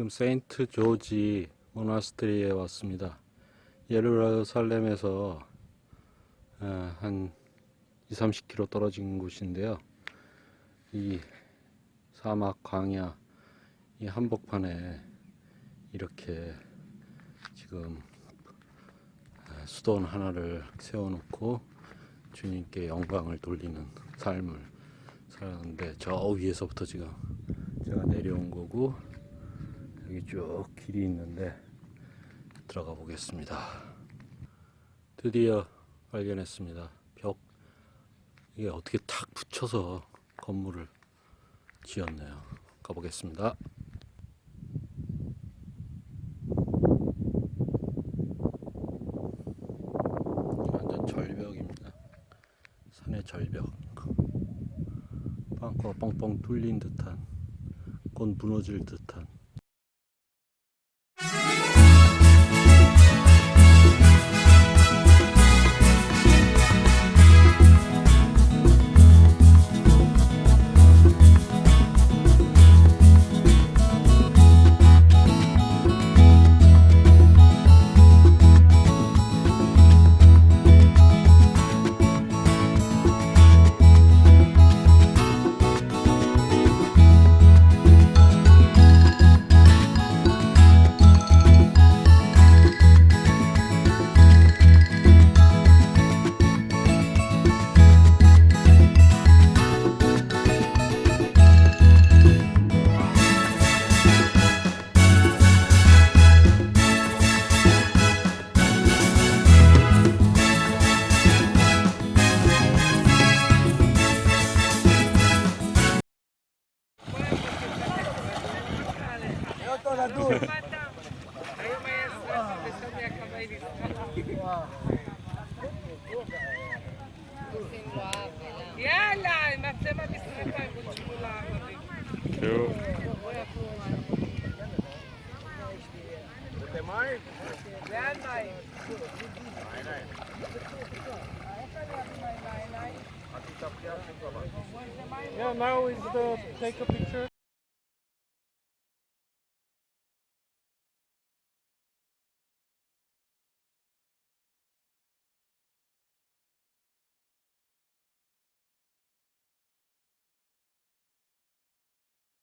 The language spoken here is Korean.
지금 세인트 조지 모나스트리에 왔습니다. 예루살렘에서 어, 한 2, 30km 떨어진 곳인데요. 이 사막 광야 이 한복판에 이렇게 지금 어, 수도원 하나를 세워놓고 주님께 영광을 돌리는 삶을 살았는데 저 위에서부터 지금 제가 내려온 거고 여기 쭉 길이 있는데 들어가 보겠습니다. 드디어 발견했습니다. 벽 이게 어떻게 탁 붙여서 건물을 지었네요. 가보겠습니다. 완전 절벽입니다. 산의 절벽. 빵꾸가 뻥뻥 뚫린 듯한, 곧 무너질 듯한. יאללה, מצלמה משרפיים, בוא לערבים. לאן מים? Yeah, now is the take a picture.